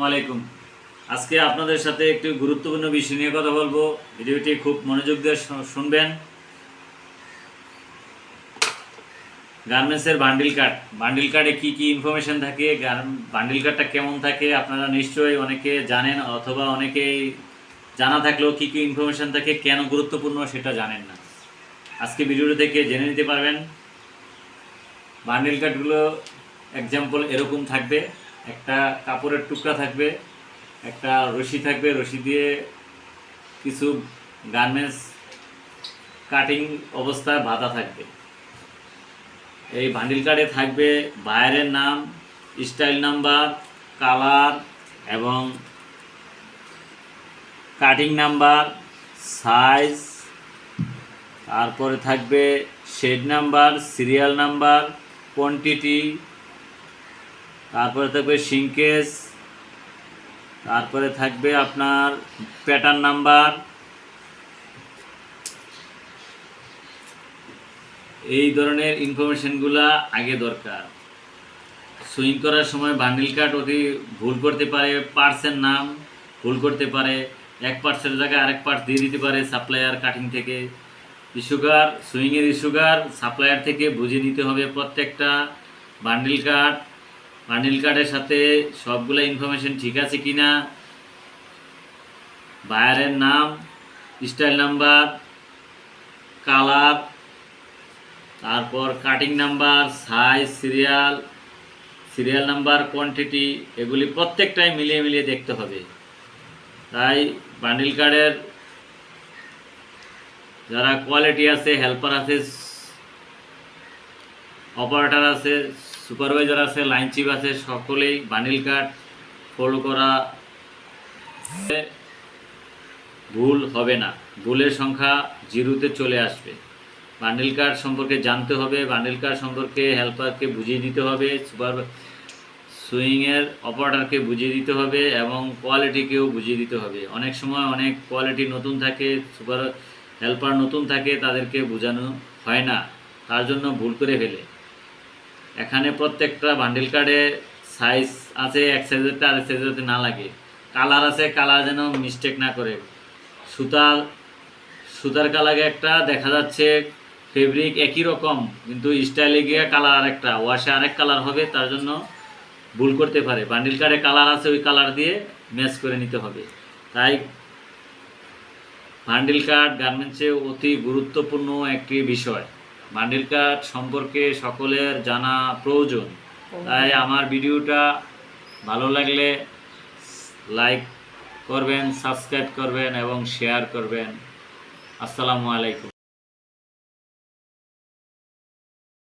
আসসালামু আলাইকুম। আজকে আপনাদের সাথে একটি গুরুত্বপূর্ণ বিষয় নিয়ে কথা বলব। ভিডিওটি খুব মনোযোগ দিয়ে শুনবেন। গার্মেন্টসের বান্ডিল কার্ড। বান্ডিল কার্ডে কি কি ইনফরমেশন থাকে বান্ডিল কার্ডটা কেমন থাকে, আপনারা নিশ্চয়ই অনেকে জানেন অথবা অনেকেই জানা থাকলেও কি কি ইনফরমেশন থাকে, কেন গুরুত্বপূর্ণ সেটা জানেন না। আজকে ভিডিওটি থেকে জেনে নিতে পারবেন। বান্ডিল কার্ডগুলো এক্সাম্পল এরকম থাকবে। একটা কাপড়ের টুকরা থাকবে, একটা রশি থাকবে, রশি দিয়ে কিছু গার্মেন্টস কাটিং অবস্থায় বাঁধা থাকবে। এই বান্ডিল কার্ডে থাকবে বায়ারের নাম স্টাইল নাম্বার কালার এবং কাটিং নাম্বার সাইজ তারপরে থাকবে shade number serial number quantity তারপরে থাকবে সিঙ্কেজ তারপরে থাকবে আপনার প্যাটার্ন নাম্বার। এই ধরনের ইনফরমেশনগুলা আগে দরকার। সুইং করার সময় বান্ডিল কাট অতি ভুল করতে পারে পার্টসের নাম ভুল করতে পারে, এক পার্টসের জায়গায় আরেক পার্টস দিয়ে দিতে পারে সাপ্লায়ার কাটিং থেকে। ইস্যুগার সুইংয়ের ইস্যুগার সাপ্লায়ার থেকে বুঝে নিতে হবে প্রত্যেকটা বান্ডিল কার্ড বান্ডিল কার্ডের সাথে সবগুলো ইনফরমেশন ঠিক আছে কি না বায়ারের নাম, স্টাইল নাম্বার, কালার, তারপর cutting number size serial serial number quantity এগুলি প্রত্যেকটাই মিলিয়ে মিলিয়ে দেখতে হবে। তাই বান্ডিল কার্ডের যারা কোয়ালিটি আছে হেল্পার আছে অপারেটর আছে সুপারভাইজার আছে, লাইন চিফ আছে, সকলেই বান্ডিল কার্ড ফলো করা ভুল হবে না। ভুলের সংখ্যা জিরোতে চলে আসবে। বান্ডিল কার্ড সম্পর্কে জানতে হবে। বান্ডিল কার্ড সম্পর্কে হেল্পারকে বুঝিয়ে দিতে হবে। সুপার সুইংয়ের অপারেটারকে বুঝিয়ে দিতে হবে এবং কোয়ালিটিকেও বুঝিয়ে দিতে হবে। অনেক সময় অনেক কোয়ালিটি নতুন থাকে, সুপার হেল্পার নতুন থাকে, তাদেরকে বোঝানো হয় না। তার জন্য ভুল করে ফেলে। এখানে প্রত্যেকটা বান্ডিল কার্ডে সাইজ আছে, এক সাইজেতে আর সাইজেতে না লাগে। কালার আছে কালার যেন মিস্টেক না করে। সুতা সুতার কালারে একটা দেখা যাচ্ছে ফেব্রিক একই রকম, কিন্তু স্টাইলে গিয়ে কালার আরেকটা ওয়াশে আরেক কালার হবে, তার জন্য ভুল করতে পারে। বান্ডিল কার্ডে কালার আছে, ওই কালার দিয়ে ম্যাচ করে নিতে হবে। তাই বান্ডিল কার্ড গার্মেন্টসে অতি গুরুত্বপূর্ণ একটি বিষয়। বান্ডিল কার্ড সম্পর্কে সকলের জানা প্রয়োজন। তাই আমার ভিডিওটা ভালো লাগলে লাইক করবেন সাবস্ক্রাইব করবেন এবং শেয়ার করবেন। আসসালামু আলাইকুম।